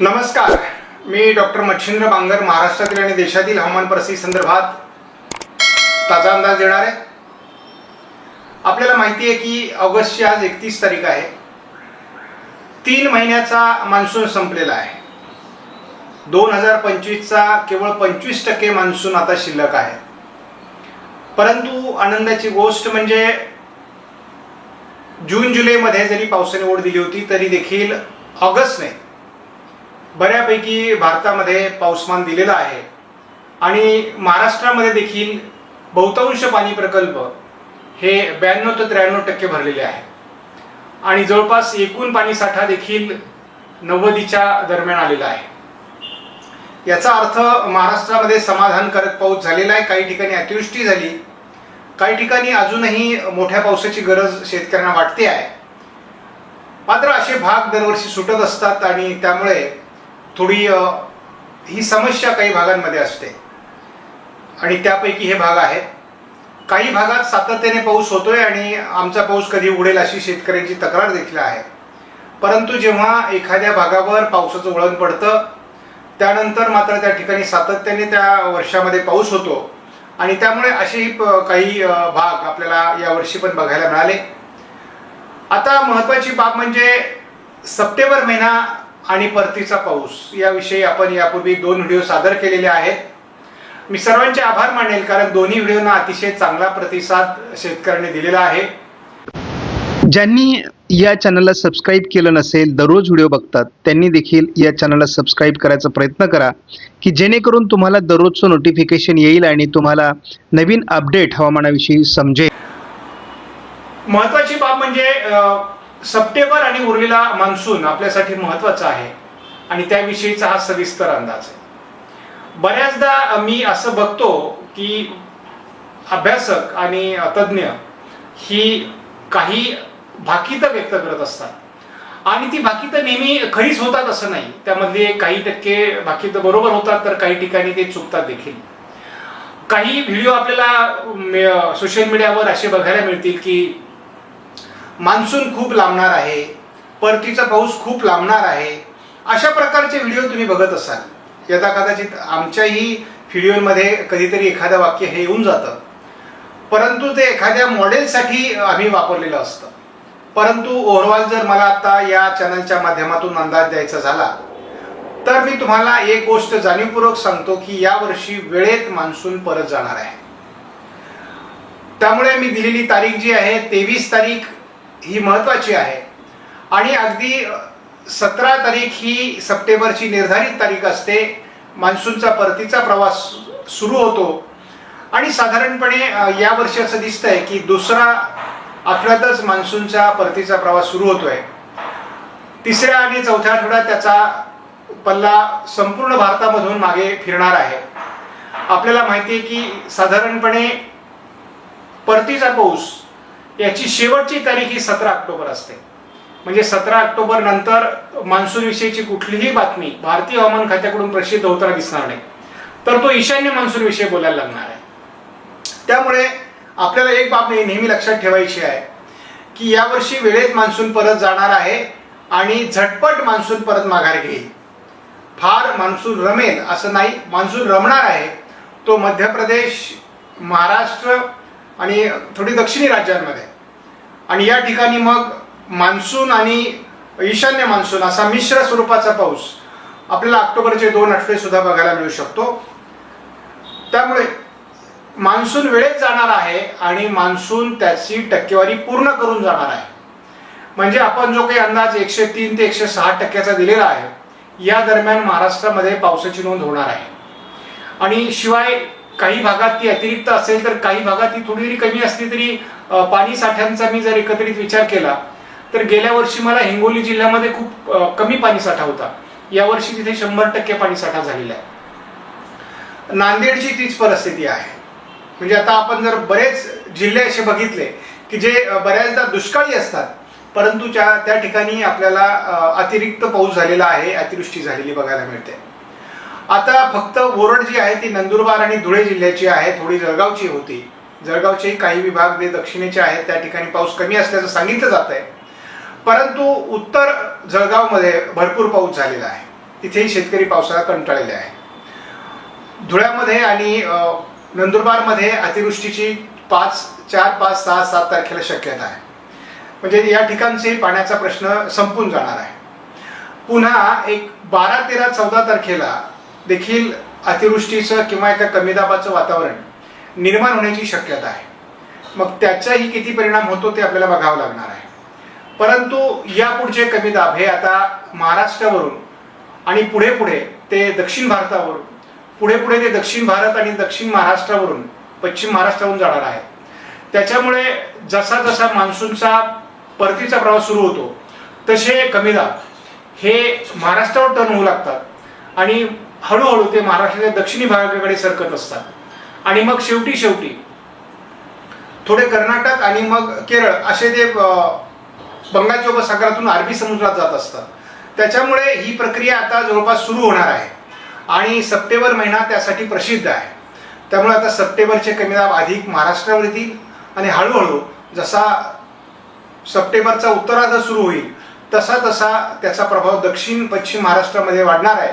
नमस्कार. मी डॉक्टर मच्छिंद्र बांगर महाराष्ट्रातील आणि देशातील हवामान परिस्थिती संदर्भात ताजा अंदाज देणार आहे. आपल्याला माहिती आहे की ऑगस्टची आज एकतीस तारीख आहे. तीन महिन्याचा मान्सून संपलेला आहे. दोन हजार पंचवीसचा केवळ पंचवीस टक्के मान्सून आता शिल्लक आहे. परंतु आनंदाची गोष्ट म्हणजे जून जुलैमध्ये जरी पावसाने ओढ दिली होती तरी देखील ऑगस्टने बऱ्यापैकी भारतामध्ये पाऊसमान दिलेला आहे. आणि महाराष्ट्रामध्ये देखील बहुतांश पाणी प्रकल्प हे ब्याण्णव ते त्र्याण्णव टक्के भरलेले आहे आणि जवळपास एकूण पाणी साठा देखील नव्वदीच्या दरम्यान आलेला आहे. याचा अर्थ महाराष्ट्रामध्ये समाधानकारक पाऊस झालेला आहे. काही ठिकाणी अतिवृष्टी झाली. काही ठिकाणी अजूनही मोठ्या पावसाची गरज शेतकऱ्यांना वाटते आहे. मात्र असे भाग दरवर्षी सुटत असतात आणि त्यामुळे थोडी ही समस्या काही भागांमध्ये असते. आणि त्यापैकी हे भाग आहेत. काही भागात सातत्याने पाऊस होतोय आणि आमचा पाऊस कधी उडेल अशी शेतकऱ्यांची तक्रार देखील आहे. परंतु जेव्हा एखाद्या भागावर पावसाचं वळण पडतं त्यानंतर मात्र त्या ठिकाणी सातत्याने त्या वर्षामध्ये पाऊस होतो. आणि त्यामुळे असेही प- काही भाग आपल्याला यावर्षी पण बघायला मिळाले. आता महत्त्वाची बाब म्हणजे सप्टेंबर महिना आणि परतीचा पाऊस. याविषयी आपण यापूर्वी दोन व्हिडिओ सादर केलेले आहेत. मी सर्वांचे आभार मानेल कारण दोन्ही व्हिडिओना अतिशय चांगला प्रतिसाद शेतकऱ्यांनी दिलेला आहे. ज्यांनी या चॅनलला सबस्क्राईब केलं नसेल दररोज व्हिडिओ बघतात त्यांनी देखील या चॅनलला सबस्क्राईब करायचा प्रयत्न करा की जेणेकरून तुम्हाला दररोजचं नोटिफिकेशन येईल आणि तुम्हाला नवीन अपडेट हवामानाविषयी समजेल. महत्वाची बाब म्हणजे सप्टेंबर आणि उरलेला मान्सून आपल्यासाठी महत्त्वाचा आहे आणि त्याविषयीचा हा सविस्तर अंदाज आहे. बऱ्याचदा मी असं बघतो की अभ्यासक आणि तज्ज्ञ ही काही भाकितं व्यक्त करत असतात. आणि ती भाकितं नेहमी खरीच होतात असं नाही. त्यामध्ये काही टक्के भाकितं बरोबर होतात तर काही ठिकाणी ते चुकतात देखील. काही व्हिडिओ आपल्याला सोशल मीडियावर असे बघायला मिळतील की मान्सून खूप लांबणार आहे परतीचा पाऊस खूप लांबणार आहे अशा प्रकारचे व्हिडिओ तुम्ही बघत असाल. यथा कदाचित आमच्याही व्हिडिओमध्ये कधीतरी एखादं वाक्य हे येऊन जातं. परंतु ते एखाद्या मॉडेलसाठी आम्ही वापरलेलं असतं. परंतु ओव्हरऑल जर मला आता या चॅनलच्या माध्यमातून अंदाज द्यायचा झाला तर मी तुम्हाला एक गोष्ट जाणीवपूर्वक सांगतो की यावर्षी वेळेत मान्सून परत जाणार आहे. त्यामुळे मी दिलेली तारीख जी आहे तेवीस तारीख ही महत्वाची आहे. आणि अगदी सतरा तारीख ही सप्टेंबरची निर्धारित तारीख असते. मान्सूनचा परतीचा प्रवास सुरू होतो. आणि साधारणपणे या वर्षी असं दिसतंय की दुसरा आठवड्यातच मान्सूनचा परतीचा प्रवास सुरू होतोय. तिसऱ्या आणि चौथ्या आठवड्यात त्याचा पल्ला संपूर्ण भारतामधून मागे फिरणार आहे. आपल्याला माहिती आहे की साधारणपणे परतीचा पाऊस याची शेवटची तारीख ही सतरा ऑक्टोबर असते. म्हणजे सतरा ऑक्टोबर नंतर मान्सून विषयीची कुठलीही बातमी भारतीय हवामान खात्याकडून प्रसिद्ध होताना दिसणार नाही. तर तो ईशान्य मान्सून विषयी बोलायला लागणार आहे. त्यामुळे आपल्याला एक बाब नेहमी लक्षात ठेवायची आहे की यावर्षी वेळेत मान्सून परत जाणार आहे आणि झटपट मान्सून परत माघार घेईल. फार मान्सून रमेल असं नाही मान्सून रमणार आहे तो मध्य प्रदेश महाराष्ट्र आणि थोडी दक्षिणी राज्यांमध्ये. आणि या ठिकाणी मग मान्सून आणि ईशान्य मान्सून असा मिश्र स्वरूपाचा पाऊस आपल्याला ऑक्टोबरचे दोन आठवडे सुद्धा बघायला मिळू शकतो. त्यामुळे मान्सून वेळेत जाणार आहे आणि मान्सून त्याची टक्केवारी पूर्ण करून जाणार आहे. म्हणजे आपण जो काही अंदाज एकशे तीन ते एकशे सहा टक्क्याचा दिलेला आहे या दरम्यान महाराष्ट्रामध्ये पावसाची नोंद होणार आहे. आणि शिवाय काही भागात ती अतिरिक्त असेल तर काही भागात ती थोडी जरी कमी असली तरी पाणी साठ्यांचा मी जर एकत्रित विचार केला तर गेल्या वर्षी मला हिंगोली जिल्ह्यामध्ये खूप कमी पाणी साठा होता. यावर्षी तिथे शंभर टक्के पाणी साठा झालेला आहे. नांदेडची तीच परिस्थिती आहे. म्हणजे आता आपण जर बरेच जिल्हे असे बघितले की जे बऱ्याचदा दुष्काळी असतात परंतु त्या त्या ठिकाणी आपल्याला अतिरिक्त पाऊस झालेला आहे अतिवृष्टी झालेली बघायला मिळते. आता फक्त ओरड जी आहे ती नंदुरबार आणि धुळे जिल्ह्याची आहे थोडी जळगावची होती. जळगावचे काही विभाग जे दक्षिणेचे आहेत त्या ठिकाणी पाऊस कमी असल्याचं सांगितलं जात आहे. परंतु उत्तर जळगावमध्ये भरपूर पाऊस झालेला आहे. तिथेही शेतकरी पावसाळा कंटाळलेले आहे. धुळ्यामध्ये आणि नंदुरबारमध्ये अतिवृष्टीची पाच चार पाच सहा सात तारखेला शक्यता आहे. म्हणजे या ठिकाणचे पाण्याचा प्रश्न संपून जाणार आहे. पुन्हा एक बारा तेरा चौदा तारखेला देखील अतिवृष्टीचं किंवा एका कमी दाबाचं वातावरण निर्माण होण्याची शक्यता आहे. मग त्याचाही किती परिणाम होतो ते आपल्याला बघावं लागणार आहे. परंतु यापुढचे कमी दाब हे आता महाराष्ट्रावरून आणि पुढे पुढे ते दक्षिण भारतावरून पुढे पुढे ते दक्षिण भारत आणि दक्षिण महाराष्ट्रावरून पश्चिम महाराष्ट्रावरून जाणार आहे. त्याच्यामुळे जसा जसा मान्सूनचा परतीचा प्रवास सुरू होतो तसे कमी दाब हे महाराष्ट्रावर टर्न होऊ लागतात आणि हळूहळू ते महाराष्ट्राच्या दक्षिणी भागाकडे सरकत असतात. आणि मग शेवटी शेवटी थोडे कर्नाटक आणि मग केरळ असे ते बंगालच्या उपसागरातून अरबी समुद्रात जात असतात. त्याच्यामुळे ही प्रक्रिया आता जवळपास सुरू होणार आहे. आणि सप्टेंबर महिना त्यासाठी प्रसिद्ध आहे. त्यामुळे आता सप्टेंबरचे कमी दाब अधिक महाराष्ट्रावर येतील आणि हळूहळू जसा सप्टेंबरचा उत्तरार्ध सुरू होईल तसा तसा त्याचा प्रभाव दक्षिण पश्चिम महाराष्ट्रामध्ये वाढणार आहे.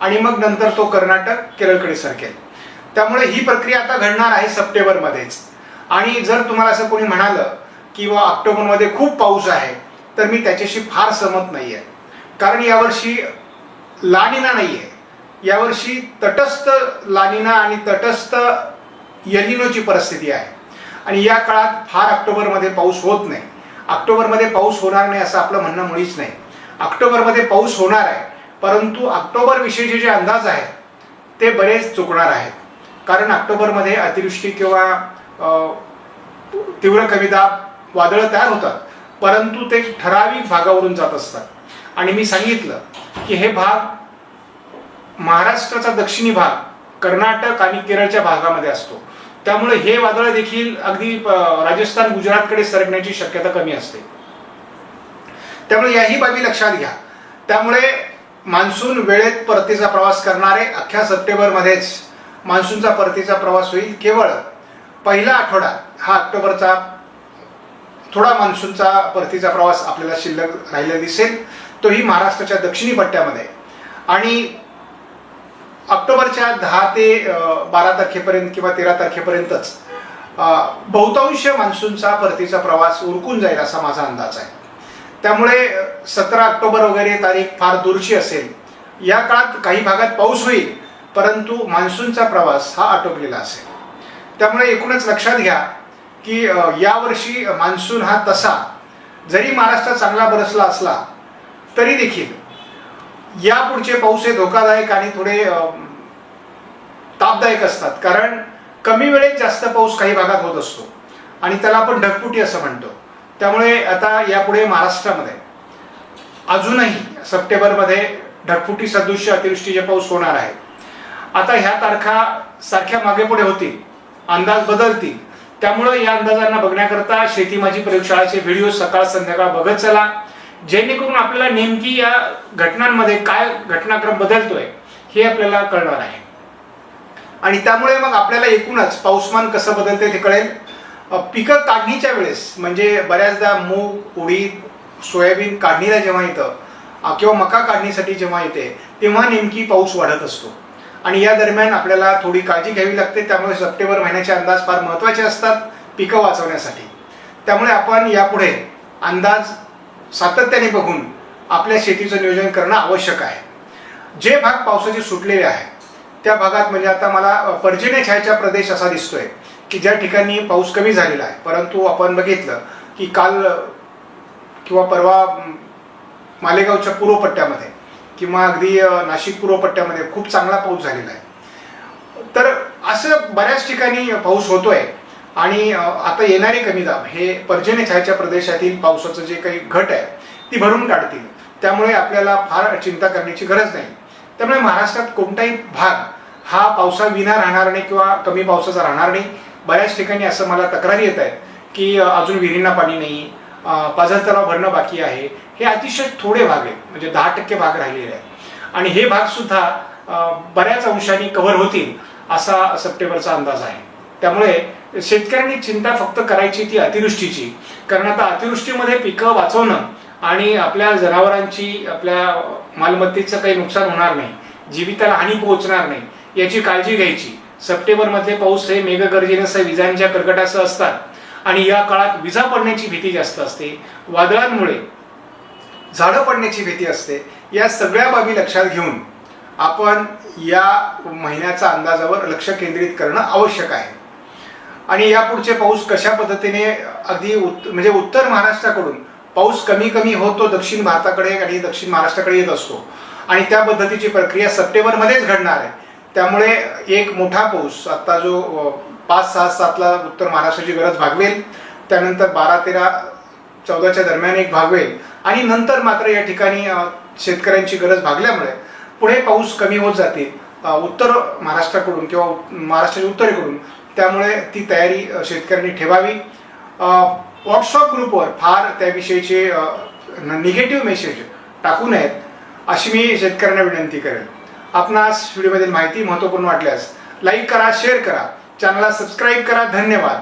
आणि मग नंतर तो कर्नाटक केरळकडे सरकेल. त्यामुळे ही प्रक्रिया आता घडणार आहे सप्टेंबरमध्येच. आणि जर तुम्हाला असं कोणी म्हणालं की वा ऑक्टोबरमध्ये खूप पाऊस आहे तर मी त्याच्याशी फार सहमत नाही आहे कारण यावर्षी लानिना नाही आहे यावर्षी तटस्थ लानिना आणि तटस्थ यलिनोची परिस्थिती आहे. आणि या काळात फार ऑक्टोबरमध्ये पाऊस होत नाही. ऑक्टोबरमध्ये पाऊस होणार नाही असं आपलं म्हणणं मुळीच नाही. ऑक्टोबरमध्ये पाऊस होणार आहे. परंतु ऑक्टोबर विषयीचे जे अंदाज आहेत ते बरेच चुकणार आहेत. कारण ऑक्टोबरमध्ये अतिवृष्टी किंवा तीव्र कमी वादळं तयार होतात. परंतु ते ठराविक भागावरून जात असतात. आणि मी सांगितलं की हे भाग महाराष्ट्राचा दक्षिणी भाग कर्नाटक आणि केरळच्या भागामध्ये असतो. त्यामुळे हे वादळ देखील अगदी राजस्थान गुजरातकडे सरकण्याची शक्यता कमी असते. त्यामुळे याही बाबी लक्षात घ्या. त्यामुळे मान्सून वेळेत परतीचा प्रवास करणारे अख्ख्या सप्टेंबरमध्येच मान्सूनचा परतीचा प्रवास होईल. केवळ पहिला आठवडा हा ऑक्टोबरचा थोडा मान्सूनचा परतीचा प्रवास आपल्याला शिल्लक राहिलेला दिसेल. तोही महाराष्ट्राच्या दक्षिणी पट्ट्यामध्ये. आणि ऑक्टोबरच्या दहा ते बारा तारखेपर्यंत किंवा तेरा तारखेपर्यंतच बहुतांश मान्सूनचा परतीचा प्रवास उरकून जाईल असा माझा अंदाज आहे. त्यामुळे सतरा ऑक्टोबर वगैरे तारीख फार दूरची असेल. या काळात काही भागात पाऊस होईल परंतु मान्सूनचा प्रवास हा आटोपलेला असेल. त्यामुळे एकूणच लक्षात घ्या की यावर्षी मान्सून हा तसा जरी महाराष्ट्रात चांगला बरसला असला तरी देखील यापुढचे पाऊस हे धोकादायक आणि थोडे तापदायक असतात. कारण कमी वेळेत जास्त पाऊस काही भागात होत असतो. आणि त्याला आपण ढकपुटी असं म्हणतो. त्यामुळे आता यापुढे महाराष्ट्रामध्ये अजूनही सप्टेंबरमध्ये ढगफुटी सदृश्य अतिवृष्टीचे पाऊस होणार आहे. आता ह्या तारखा सारख्या मागे पुढे होतील अंदाज बदलतील. त्यामुळे या अंदाजांना बघण्याकरता शेती माझी प्रयोगशाळाचे व्हिडिओ सकाळ संध्याकाळ बघत चला. जेणेकरून आपल्याला नेमकी या घटनांमध्ये काय घटनाक्रम बदलतोय हे आपल्याला कळणार आहे. आणि त्यामुळे मग आपल्याला एकूणच पाऊसमान कसं बदलते ते कळेल. पिकं काढणीच्या वेळेस म्हणजे बऱ्याचदा मूग उडीद सोयाबीन काढणीला जेव्हा येतं किंवा मका काढणीसाठी जेव्हा येते तेव्हा नेमकी पाऊस वाढत असतो. आणि या दरम्यान आपल्याला थोडी काळजी घ्यावी लागते त्यामुळे सप्टेंबर महिन्याचे अंदाज फार महत्त्वाचे असतात पिकं वाचवण्यासाठी. त्यामुळे आपण यापुढे अंदाज सातत्याने बघून आपल्या शेतीचं नियोजन करणं आवश्यक आहे. जे भाग पावसाचे सुटलेले आहेत त्या भागात म्हणजे आता मला पर्जन्य छायाचा प्रदेश असा दिसतोय. की ज्या ठिकाणी पाऊस कमी झालेला आहे परंतु आपण बघितलं की काल किंवा परवा मालेगावच्या पूर्वपट्ट्यामध्ये किंवा अगदी नाशिक पूर्वपट्ट्यामध्ये खूप चांगला पाऊस झालेला आहे. तर असं बऱ्याच ठिकाणी पाऊस होतोय आणि आता येणारे कमी दाब हे पर्जन्य छायाच्या प्रदेशातील पावसाचं जे काही घट आहे ती भरून काढतील. त्यामुळे आपल्याला फार चिंता करण्याची गरज नाही. त्यामुळे महाराष्ट्रात कोणताही भाग हा पावसाविना राहणार नाही किंवा कमी पावसाचा राहणार नाही. बऱ्याच ठिकाणी असं मला तक्रारी येत आहेत की अजून विहिरींना पाणी नाही पाझर तलाव भरणं बाकी आहे. हे अतिशय थोडे भाग आहेत म्हणजे दहा टक्के भाग राहिलेले आहेत. आणि हे भाग सुद्धा बऱ्याच अंशांनी कव्हर होतील असा सप्टेंबरचा अंदाज आहे. त्यामुळे शेतकऱ्यांनी चिंता फक्त करायची ती अतिवृष्टीची कारण आता अतिवृष्टीमध्ये पिकं वाचवणं आणि आपल्या जनावरांची आपल्या मालमत्तेचं काही नुकसान होणार नाही जीविताला हानी पोहोचणार नाही याची काळजी घ्यायची. सप्टेंबरमध्ये पाऊस हे मेघगर्जनेसह विजांच्या कर्कटासह असतात. आणि या काळात विजा पडण्याची भीती जास्त असते. वादळांमुळे झाडं पडण्याची भीती असते. या सगळ्या बाबी लक्षात घेऊन आपण या महिन्याचा अंदाजावर लक्ष केंद्रित करणं आवश्यक आहे. आणि यापुढचे पाऊस कशा पद्धतीने अगदी उत् म्हणजे उत्तर महाराष्ट्राकडून पाऊस कमी कमी होतो दक्षिण भारताकडे आणि दक्षिण महाराष्ट्राकडे येत असतो. आणि त्या पद्धतीची प्रक्रिया सप्टेंबरमध्येच घडणार आहे. त्यामुळे एक मोठा पाऊस आता जो पाच सहा सातला उत्तर महाराष्ट्राची गरज भागवेल त्यानंतर बारा तेरा चौदाच्या दरम्यान एक भागवेल आणि नंतर मात्र या ठिकाणी शेतकऱ्यांची गरज भागल्यामुळे पुढे पाऊस कमी होत जातील उत्तर महाराष्ट्राकडून किंवा महाराष्ट्राच्या उत्तरेकडून. त्यामुळे ती तयारी शेतकऱ्यांनी ठेवावी. व्हॉट्सअप ग्रुपवर फार त्याविषयीचे निगेटिव्ह मेसेज टाकू नयेत अशी मी शेतकऱ्यांना विनंती करेन आपणास व्हिडिओमधील माहिती महत्त्वपूर्ण वाटल्यास लाईक करा शेअर करा. चॅनलला सबस्क्राईब करा. धन्यवाद.